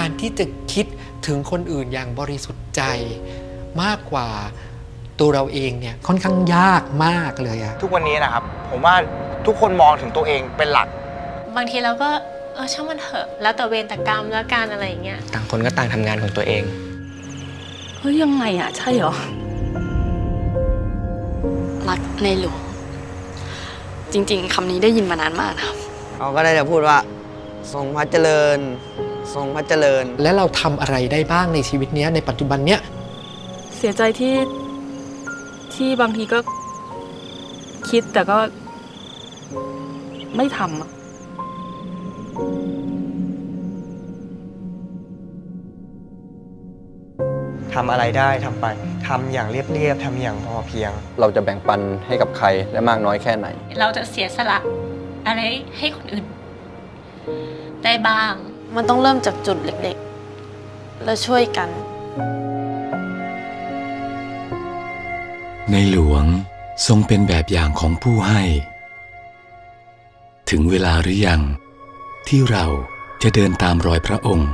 การที่จะคิดถึงคนอื่นอย่างบริสุทธิ์ใจมากกว่าตัวเราเองเนี่ยค่อนข้างยากมากเลยอะทุกวันนี้นะครับ ผมว่าทุกคนมองถึงตัวเองเป็นหลัก บางทีเราก็เออช่างมันเถอะ แล้วแต่เวรแต่กรรมแล้วการอะไรอย่างเงี้ย ต่างคนก็ต่างทำงานของตัวเอง เฮ้ยยังไงอะ ใช่เหรอ รักในหลวง จริงๆคำนี้ได้ยินมานานมากนะครับ เขาก็ได้แต่พูดว่า ทรงพระเจริญ ทรงพระเจริญ และเราทำอะไรได้บ้างในชีวิตเนี้ยในปัจจุบันเนี้ยเสียใจที่ที่บางทีก็คิดแต่ก็ไม่ทำอะทำอะไรได้ทำไปทำอย่างเรียบๆทำอย่างพอเพียง เราจะแบ่งปันให้กับใครได้มากน้อยแค่ไหน เราจะเสียสละอะไรให้คนอื่น ได้บ้าง มันต้องเริ่มจากจุดเล็กๆ แล้วช่วยกัน ในหลวงทรงเป็นแบบอย่างของผู้ให้ ถึงเวลาหรือยัง ที่เราจะเดินตามรอยพระองค์